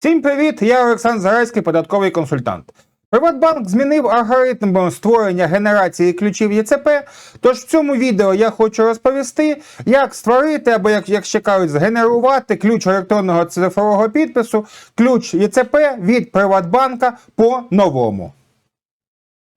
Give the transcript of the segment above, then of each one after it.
Всім привіт! Я Олександр Зарайський, податковий консультант. Приватбанк змінив алгоритм створення генерації ключів ЄЦП. Тож в цьому відео я хочу розповісти, як створити або як, як ще кажуть, згенерувати ключ електронного цифрового підпису, ключ ЄЦП від Приватбанка по новому.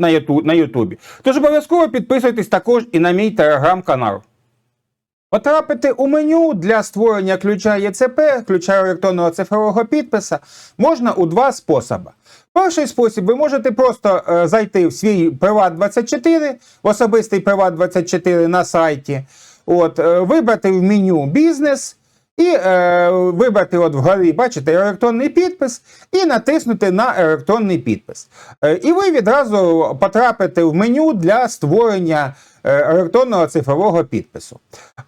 на Юту- на Ютубі. Тож обов'язково підписуйтесь також і на мій телеграм-канал. Потрапити у меню для створення ключа ЄЦП, ключа електронного цифрового підписа, можна у два способи. Перший спосіб, ви можете просто е, зайти в свій Приват24, в особистий Приват24 на сайті, от, е, вибрати в меню бізнес і е, вибрати от вгорі, бачите, електронний підпис, і натиснути на електронний підпис. Е, і ви відразу потрапите в меню для створення електронного цифрового підпису.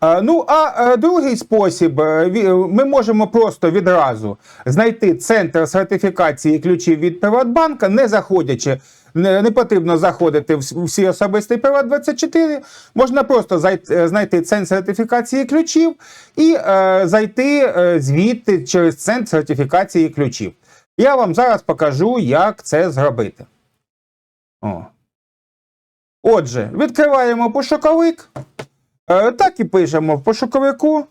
Е, Ну, а е, другий спосіб, е, ми можемо просто відразу знайти центр сертифікації ключів від Приватбанка, не заходячи. Не, потрібно заходити в с- в всі особистий Приват 24. Можна просто зайти, е, знайти центр сертифікації ключів і е, зайти е, звідти через центр сертифікації ключів. Я вам зараз покажу, як це зробити. О. Отже, відкриваємо пошуковик. Е, так і пишемо в пошуковику.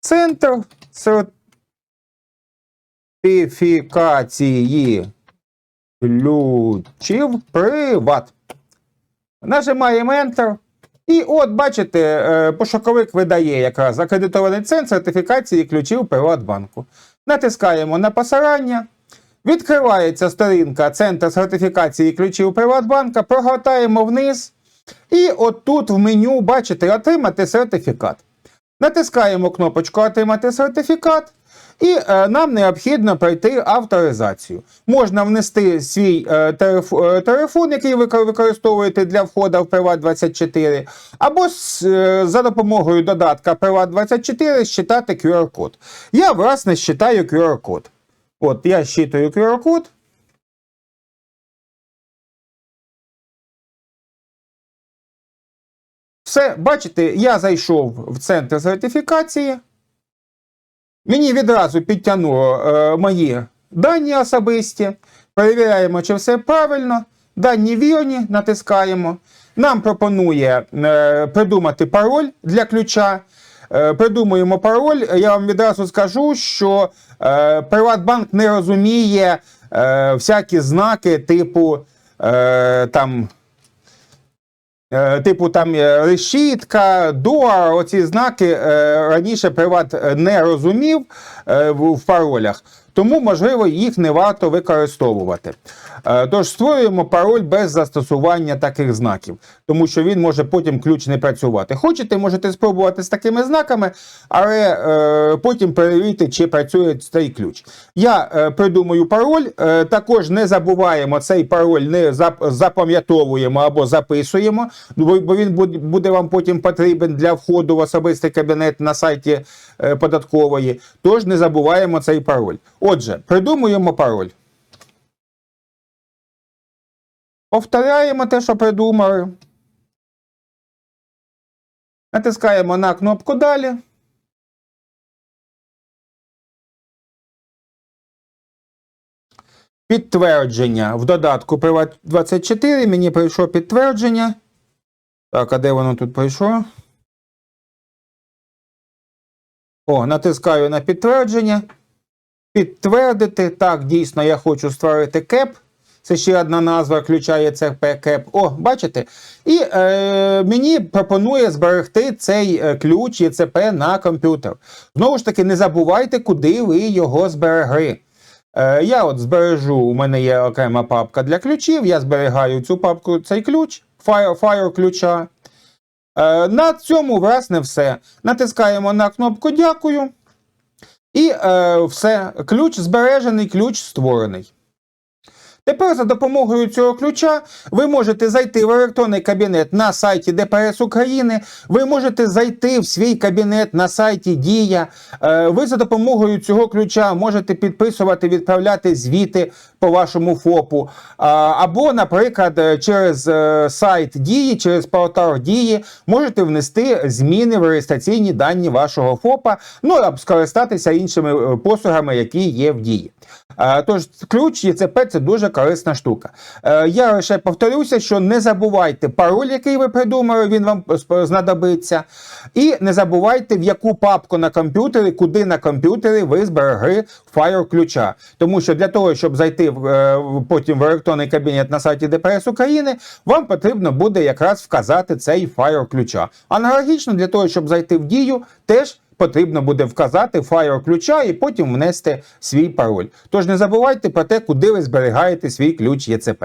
Центр сертифікації ключів приват. Нажимаємо Enter. І от, бачите, е, пошуковик видає якраз акредитований центр сертифікації ключів Приватбанку. Натискаємо на посилання. Відкривається сторінка Центр сертифікації ключів Приватбанка, прогортаємо вниз. І от тут в меню, бачите, отримати сертифікат. Натискаємо кнопочку Отримати сертифікат. І е, нам необхідно пройти авторизацію. Можна внести свій е, телеф- е, телефон, який ви використовуєте для входу в Приват24, або з, е, за допомогою додатка Приват24 считати QR-код. Я, власне, считаю QR-код. От, я щитаю QR-код. Все, бачите, я зайшов в центр сертифікації. Мені відразу підтягнуло е, мої дані особисті. Перевіряємо, чи все правильно. Дані вірні, натискаємо. Нам пропонує е, придумати пароль для ключа. Е, придумуємо пароль. Я вам відразу скажу, що е, Приватбанк не розуміє е, всякі знаки типу там. Типу там решітка, дуар, оці знаки раніше приват не розумів в паролях, тому, можливо, їх не варто використовувати. Е, Тож створюємо пароль без застосування таких знаків, тому що він може потім ключ не працювати. Хочете, можете спробувати з такими знаками, але е, потім перевірити, чи працює цей ключ. Я е, придумаю пароль, е, також не забуваємо цей пароль, не зап- запам'ятовуємо або записуємо, бо він буде вам потім потрібен для входу в особистий кабінет на сайті е, податкової. Тож не забуваємо цей пароль. Отже, придумуємо пароль. Повторяємо те, що придумали. Натискаємо на кнопку Далі. Підтвердження. В додатку Privat 24 мені прийшло підтвердження. Так, а де воно тут прийшло? О, натискаю на підтвердження. Підтвердити. Так, дійсно, я хочу створити кеп. Це ще одна назва ключа ЄЦП кеп. О, бачите? І е, мені пропонує зберегти цей е, ключ ЄЦП на комп'ютер. Знову ж таки, не забувайте, куди ви його зберегли. Е, я от збережу, у мене є окрема папка для ключів. Я зберігаю цю папку, цей ключ, файл ключа. Е, на цьому, власне, все. Натискаємо на кнопку Дякую. І е, все, ключ збережений, ключ створений. Тепер за допомогою цього ключа ви можете зайти в електронний кабінет на сайті ДПС України. Ви можете зайти в свій кабінет на сайті Дія. Е, Ви за допомогою цього ключа можете підписувати, відправляти звіти по вашому ФОПу. Або, наприклад, через е, сайт Дії, через портал Дії можете внести зміни в реєстраційні дані вашого ФОПа, ну або скористатися іншими е, послугами, які є в дії. Тож ключ ЄЦП це дуже корисна штука. Е, Я лише повторюся, що не забувайте пароль, який ви придумали, він вам знадобиться. І не забувайте, в яку папку на комп'ютері, куди на комп'ютері ви зберегли файл ключа. Тому що для того, щоб зайти е, потім в електронний кабінет на сайті ДПС України, вам потрібно буде якраз вказати цей файл ключа. Аналогічно для того, щоб зайти в дію, теж потрібно буде вказати файл ключа і потім внести свій пароль. Тож не забувайте про те, куди ви зберігаєте свій ключ ЄЦП.